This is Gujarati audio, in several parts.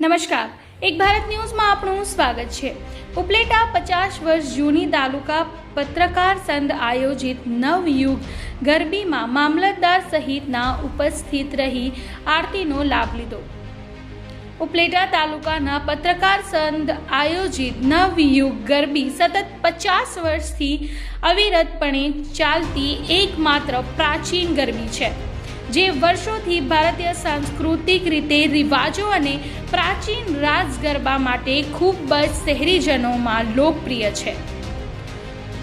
નમસ્કાર. એક ભારત ન્યૂઝમાં આપનું સ્વાગત છે. ઉપલેટા પચાસ વર્ષ જૂની તાલુકા પત્રકાર સંઘ આયોજિત નવયુગ ગરબીમાં મામલતદાર સહિતના ઉપસ્થિત રહી આરતીનો લાભ લીધો. ઉપલેટા તાલુકાના પત્રકાર સંઘ આયોજિત નવયુગ ગરબી સતત પચાસ વર્ષથી અવિરતપણે ચાલતી એકમાત્ર પ્રાચીન ગરબી છે. જે વર્ષોથી ભારતીય સાંસ્કૃતિક રીતે રિવાજો અને પ્રાચીન રાસ ગરબા માટે ખૂબ જ શહેરીજનોમાં લોકપ્રિય છે.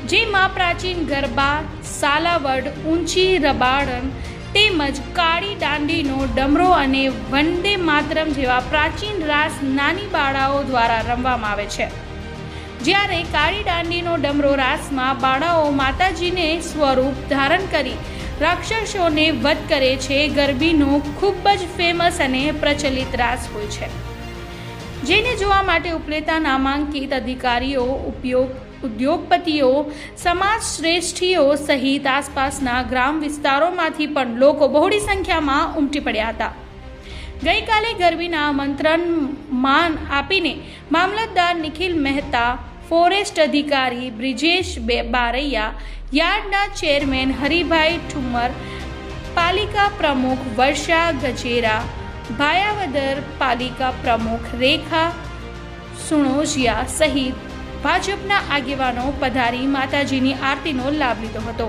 જેમાં પ્રાચીન ગરબા, સાલાવડ, ઊંચી રબાડન તેમજ કાળી દાંડીનો ડમરો અને વંદે માતરમ જેવા પ્રાચીન રાસ નાની બાળાઓ દ્વારા રમવામાં આવે છે. જ્યારે કાળી દાંડીનો ડમરો રાસમાં બાળાઓ માતાજીને સ્વરૂપ ધારણ કરી રાક્ષસોને વધ કરે છે, ગરબીનો ખૂબ જ ફેમસ અને પ્રચલિત રાસ હોય છે. જેને જોવા માટે ઉપલેતા નામાંકિત અધિકારીઓ, ઉપયોગ, ઉદ્યોગપતિઓ, સમાજ શ્રેષ્ઠીઓ સહિત આસપાસના ગ્રામ વિસ્તારોમાંથી પણ લોકો બહોળી સંખ્યામાં ઉમટી પડ્યા હતા. ગઈકાલે ગરબીના આમંત્રણ માન આપીને મામલતદાર નિખિલ મહેતા ફોરેસ્ટ અધિકારી બ્રિજેશ બારૈયા, યાર્ડના ચેરમેન હરિભાઈ ઠુમર, પાલિકા પ્રમુખ વર્ષા ગજેરા, ભાયાવદર પાલિકા પ્રમુખ રેખા સુણોજિયા સહિત ભાજપના આગેવાનો પધારી માતાજીની આરતીનો લાભ લીધો હતો.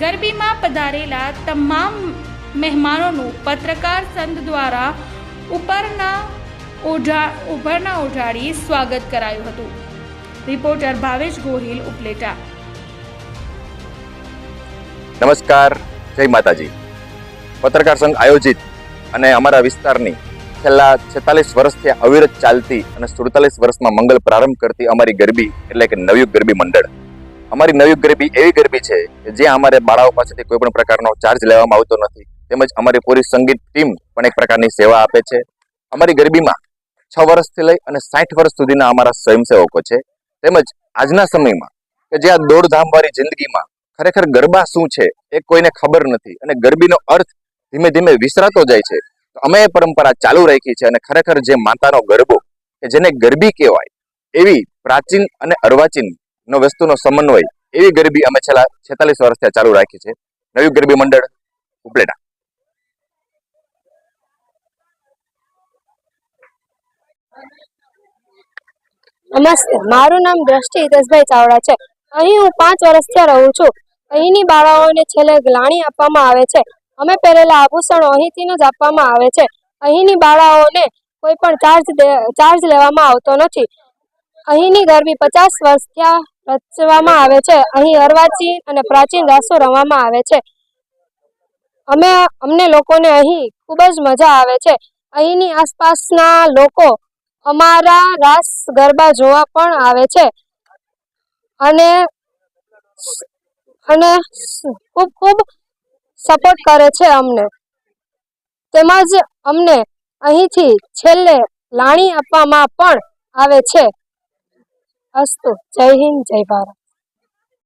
ગરબીમાં પધારેલા તમામ મહેમાનોનું પત્રકાર સંઘ દ્વારા ઉપરના ઓઢા ઉભરના ઓઢાડી સ્વાગત કરાયું હતું. રિપોર્ટર ભાવેશ ગોહિલ ઉપલેટા. નમસ્કાર, જય માતાજી. પત્રકાર સંઘ આયોજિત અને અમારા વિસ્તારની છેલ્લા છેતાલીસ વર્ષથી અવિરત ચાલતી અને સુડતાલીસ વર્ષમાં મંગલ પ્રારંભ કરતી અમારી ગરબી એટલે કે નવયુગ ગરબી મંડળ. અમારી નવયુગ ગરબી એવી ગરબી છે કે જ્યાં અમારે બાળાઓ પાસેથી કોઈ પણ પ્રકારનો ચાર્જ લેવામાં આવતો નથી. તેમજ અમારી પૂરી સંગીત ટીમ પણ એક પ્રકારની સેવા આપે છે. અમારી ગરબીમાં છ વર્ષથી લઈ અને સાઠ વર્ષ સુધીના અમારા સ્વયંસેવકો છે. તેમજ આજના સમયમાં કે જે આ દોડધામવાળી જિંદગીમાં ખરેખર ગરબા શું છે એ કોઈને ખબર નથી અને ગરબીનો અર્થ ધીમે ધીમે વિસરાતો જાય છે. તો અમે એ પરંપરા ચાલુ રાખી છે અને ખરેખર જે માતાનો ગરબો કે જેને ગરબી કહેવાય એવી પ્રાચીન અને અર્વાચીન નો વસ્તુનો સમન્વય એવી ગરબી અમે છેલ્લા છેતાલીસ વર્ષથી ચાલુ રાખી છે. નવી ગરબી મંડળ ઉપલેટા. નમસ્તે. મારું નામ દ્રષ્ટિ હિતેશભાઈ ચાવડા છે. અહીં હું પાંચ વર્ષથી રહું છું. અહીંની બાળાઓને છેલ્લે ગ્લાણી આપવામાં આવે છે. અમે પહેરેલા આભૂષણો અહીંથી જ આપવામાં આવે છે. અહીંની બાળાઓને કોઈ પણ ચાર્જ ચાર્જ લેવામાં આવતો નથી. અહીંની ગરબી પચાસ વર્ષ ત્યાં રચવામાં આવે છે? અહીં અર્વાચીન અને પ્રાચીન રાસો રમવામાં આવે છે. અમે, અમને લોકોને અહીં ખૂબ જ મજા આવે છે. અહીંની આસપાસના લોકો અમારા રાસ ગરબા જોવા પણ આવે છે. અને અને ખૂબ ખૂબ સપોર્ટ કરે છે અમને. તેમજ અમને અહીંથી છેલ્લે લાણી આપવામાં પણ આવે છે. અસ્તુ, જય હિન્દ, જય ભારત.